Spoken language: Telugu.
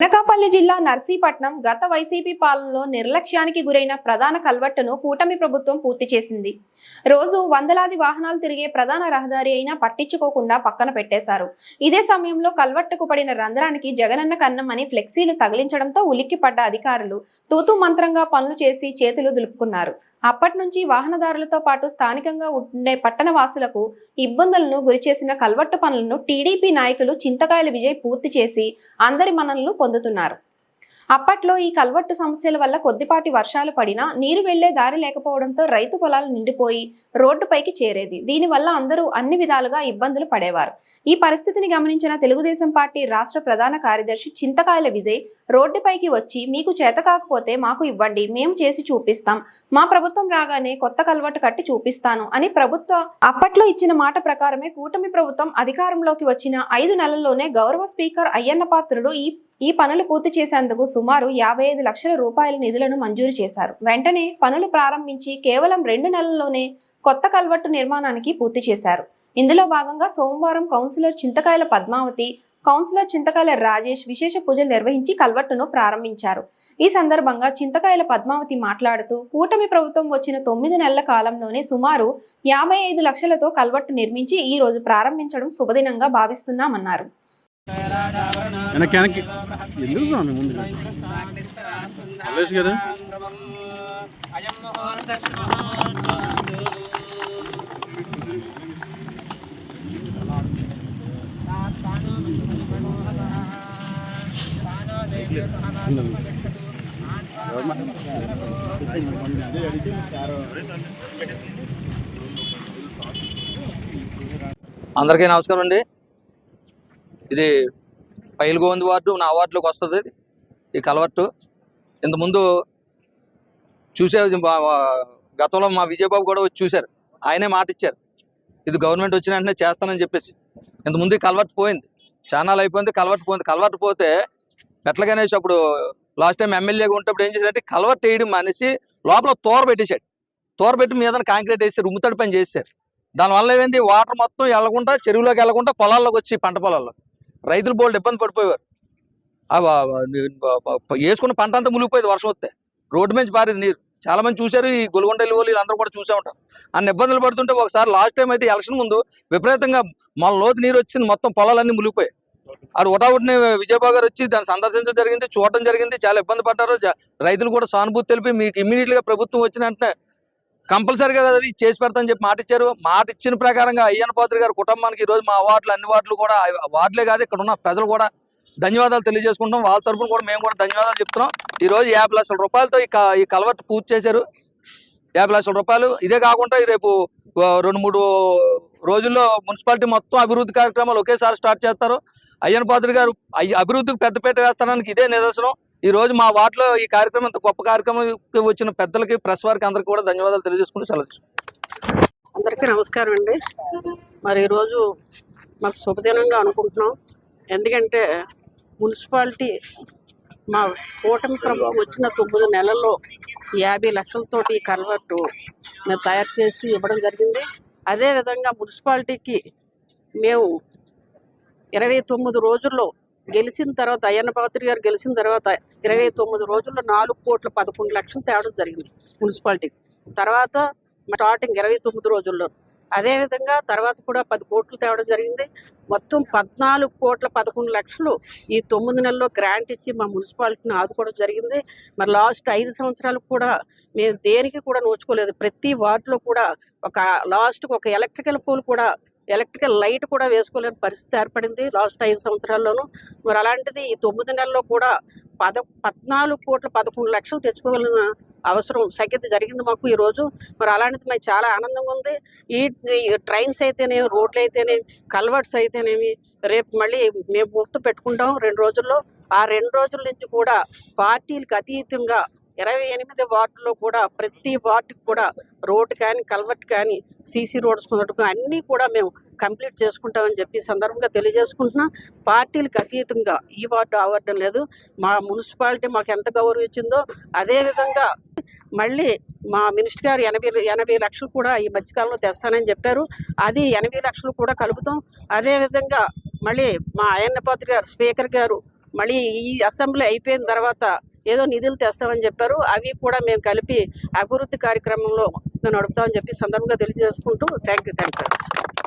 అనకాపల్లి జిల్లా నర్సీపట్నం గత వైసీపీ పాలనలో నిర్లక్ష్యానికి గురైన ప్రధాన కల్వట్టును కూటమి ప్రభుత్వం పూర్తి చేసింది. రోజు వందలాది వాహనాలు తిరిగే ప్రధాన రహదారి అయినా పట్టించుకోకుండా పక్కన పెట్టేశారు. ఇదే సమయంలో కల్వట్టుకు పడిన రంధ్రానికి జగనన్న కన్నం అని ఫ్లెక్సీలు తగిలించడంతో ఉలిక్కిపడ్డ అధికారులు తూతు మంత్రంగా పనులు చేసి చేతులు దులుపుకున్నారు. అప్పటి నుంచి వాహనదారులతో పాటు స్థానికంగా ఉండే పట్టణ వాసులకు ఇబ్బందులను గురిచేసిన కల్వట్టు పనులను టీడీపీ నాయకులు చింతకాయల విజయ్ పూర్తి చేసి అందరి మనలను పొందుతున్నారు. అప్పట్లో ఈ కల్వట్టు సమస్యల వల్ల కొద్దిపాటి వర్షాలు పడినా నీరు వెళ్ళే దారి లేకపోవడంతో రైతు పొలాలు నిండిపోయి రోడ్డుపైకి చేరేది. దీనివల్ల అందరూ అన్ని విధాలుగా ఇబ్బందులు పడేవారు. ఈ పరిస్థితిని గమనించిన తెలుగుదేశం పార్టీ రాష్ట్ర ప్రధాన కార్యదర్శి చింతకాయల విజయ్ రోడ్డుపైకి వచ్చి మీకు చేత కాకపోతే మాకు ఇవ్వండి మేము చేసి చూపిస్తాం. మా ప్రభుత్వం రాగానే కొత్త కల్వట్టు కట్టి చూపిస్తాను అని ప్రభుత్వ అప్పట్లో ఇచ్చిన మాట ప్రకారమే కూటమి ప్రభుత్వం అధికారంలోకి వచ్చిన ఐదు నెలల్లోనే గౌరవ స్పీకర్ అయ్యన్న పాత్రుడు ఈ ఈ పనులు పూర్తి చేసేందుకు సుమారు యాభై ఐదు లక్షల రూపాయల నిధులను మంజూరు చేశారు. వెంటనే పనులు ప్రారంభించి కేవలం రెండు నెలల్లోనే కొత్త కల్వట్టు నిర్మాణానికి పూర్తి చేశారు. ఇందులో భాగంగా సోమవారం కౌన్సిలర్ చింతకాయల పద్మావతి కౌన్సిలర్ చింతకాయల రాజేష్ విశేష పూజలు నిర్వహించి కల్వట్టును ప్రారంభించారు. ఈ సందర్భంగా చింతకాయల పద్మావతి మాట్లాడుతూ కూటమి ప్రభుత్వం వచ్చిన తొమ్మిది నెలల కాలంలోనే సుమారు యాభై ఐదు లక్షలతో కల్వట్టు నిర్మించి ఈ రోజు ప్రారంభించడం శుభదినంగా భావిస్తున్నామన్నారు. వెనక్కి వెనక్కి. ఎందుకు స్వామి ముందు? గారు? అందరికీ నమస్కారం అండి. ఇది పైల్గోంది వార్డు నా వార్డులోకి వస్తుంది. ఈ కలవట్టు. ఇంతకుముందు చూసే గతంలో మా విజయబాబు కూడా వచ్చి చూశారు. ఆయనే మాట ఇచ్చారు ఇది గవర్నమెంట్ వచ్చిన వెంటనే చేస్తానని చెప్పేసి. ఇంతకుముందు కలవట్టు పోయింది. చానాలు అయిపోయింది కలవట్టు పోయింది. కలవట్టు పోతే పెట్ల గణేష్ అప్పుడు లాస్ట్ టైం ఎమ్మెల్యేగా ఉంటప్పుడు ఏం చేశారంటే కలవట్టు వేయడం మనిషి లోపల తోర పెట్టేశాడు. తోర పెట్టి మీద కాంక్రీట్ వేసి రుమ్ముతడి పని చేశారు దానివల్ల ఏమైంది? వాటర్ మొత్తం వెళ్ళకుండా చెరువులోకి వెళ్ళకుండా పొలాల్లోకి వచ్చి పంట పొలాల్లో. రైతులు బోల్డ్ ఇబ్బంది పడిపోయేవారు. వేసుకున్న పంట అంతా మునిగిపోయేది వర్షం వస్తే. రోడ్డు మీద పారేది నీరు. చాలా మంది చూశారు ఈ గొలుగొండ వాళ్ళు వీళ్ళందరూ కూడా చూసే ఉంటారు. అన్ని ఇబ్బందులు పడుతుంటే ఒకసారి లాస్ట్ టైం అయితే ఎలక్షన్ ముందు విపరీతంగా మన లోతు నీరు వచ్చింది మొత్తం పొలాలన్నీ మునిగిపోయాయి. అక్కడ ఒకటావుటిని విజయబాబు గారు వచ్చి దాన్ని సందర్శించడం జరిగింది చూడటం జరిగింది చాలా ఇబ్బంది పడ్డారు. రైతులు కూడా సానుభూతి తెలిపి మీకు ఇమ్మీడియట్గా ప్రభుత్వం వచ్చిన వెంటనే కంపల్సరీగా అది చేసి పెడతాను చెప్పి మాట ఇచ్చారు. మాట ఇచ్చిన ప్రకారంగా అయ్యన్న పాత్రి గారి కుటుంబానికి ఈ రోజు మా వార్డులు అన్ని వార్డులు కూడా వార్డులే కాదు ఇక్కడ ఉన్న ప్రజలు కూడా ధన్యవాదాలు తెలియజేసుకుంటాం వాళ్ళ తరపున కూడా మేము కూడా ధన్యవాదాలు చెప్తున్నాం. ఈ రోజు యాభై లక్షల రూపాయలతో ఈ క- కలవట్టు పూర్తి చేశారు. యాభై లక్షల రూపాయలు. ఇదే కాకుండా రేపు రెండు మూడు రోజుల్లో మున్సిపాలిటీ మొత్తం అభివృద్ధి కార్యక్రమాలు ఒకేసారి స్టార్ట్ చేస్తారు. అయ్యన్న పాత్రి గారు అభివృద్ధికి పెద్దపీట వేస్తానికి ఇదే నిదర్శనం. ఈ రోజు మా వార్డులో ఈ కార్యక్రమం ఇంత గొప్ప కార్యక్రమం వచ్చిన పెద్దలకి ప్రెస్ వారికి అందరికీ కూడా ధన్యవాదాలు తెలియజేసుకుంటూ సెలవు అందరికీ నమస్కారం అండి. మరి ఈరోజు మాకు శుభదినంగా అనుకుంటున్నాం. ఎందుకంటే మున్సిపాలిటీ మా కూటమి ప్రభుత్వం వచ్చిన తొమ్మిది నెలల్లో యాభై లక్షలతోటి ఈ కల్వర్టు మేము తయారు చేసి ఇవ్వడం జరిగింది. అదేవిధంగా మున్సిపాలిటీకి మేము ఇరవై తొమ్మిది రోజుల్లో గెలిచిన తర్వాత అయ్యన్న పాత్రి గారు గెలిచిన తర్వాత ఇరవై తొమ్మిది రోజుల్లో నాలుగు కోట్ల పదకొండు లక్షలు తేవడం జరిగింది మున్సిపాలిటీకి. తర్వాత స్టార్టింగ్ ఇరవై తొమ్మిది రోజుల్లో. అదేవిధంగా తర్వాత కూడా పది కోట్లు తేవడం జరిగింది. మొత్తం పద్నాలుగు కోట్ల పదకొండు లక్షలు ఈ తొమ్మిది నెలల్లో గ్రాంట్ ఇచ్చి మా మున్సిపాలిటీని ఆదుకోవడం జరిగింది. మరి లాస్ట్ ఐదు సంవత్సరాలు కూడా మేము దేనికి కూడా నోచుకోలేదు. ప్రతి వార్డులో కూడా ఒక లాస్ట్కి ఒక ఎలక్ట్రికల్ పోల్ కూడా ఎలక్ట్రికల్ లైట్ కూడా వేసుకోలేని పరిస్థితి ఏర్పడింది లాస్ట్ ఐదు సంవత్సరాల్లోనూ. మరి అలాంటిది ఈ తొమ్మిది నెలల్లో కూడా పద పద్నాలుగు కోట్ల పదకొండు లక్షలు తెచ్చుకోగలిగిన అవసరం సఖ్యత జరిగింది మాకు ఈరోజు మరి అలాంటిది మాకు చాలా ఆనందంగా ఉంది. ఈ ఈ ట్రైన్స్ అయితేనేమి రోడ్లు అయితేనేమి కల్వర్ట్స్ అయితేనేమి రేపు మళ్ళీ మేము గుర్తు పెట్టుకుంటాం. రెండు రోజుల్లో ఆ రెండు రోజుల నుంచి కూడా పార్టీలకు అతీతంగా ఇరవై ఎనిమిది వార్డులో కూడా ప్రతి వార్డుకి కూడా రోడ్డు కానీ కల్వర్ట్ కానీ సీసీ రోడ్స్ మొదటి అన్నీ కూడా మేము కంప్లీట్ చేసుకుంటామని చెప్పి సందర్భంగా తెలియజేసుకుంటున్నాం. పార్టీలకు అతీతంగా ఈ వార్డు ఆ వార్డు లేదు. మా మున్సిపాలిటీ మాకు ఎంత గౌరవం ఇచ్చిందో అదేవిధంగా మళ్ళీ మా మినిస్టర్ గారు ఎనభై ఎనభై లక్షలు కూడా ఈ మధ్యకాలంలో తెస్తానని చెప్పారు. అది ఎనభై లక్షలు కూడా కలుపుతాం. అదేవిధంగా మళ్ళీ మా అయన్నపాత్రి గారు స్పీకర్ గారు మళ్ళీ ఈ అసెంబ్లీ అయిపోయిన తర్వాత ఏదో నిధులు తెస్తామని చెప్పారు. అవి కూడా మేము కలిపి అభివృద్ధి కార్యక్రమంలో మేము నడుపుతామని చెప్పి సందర్భంగా తెలియజేసుకుంటూ థ్యాంక్ యూ థ్యాంక్ యూ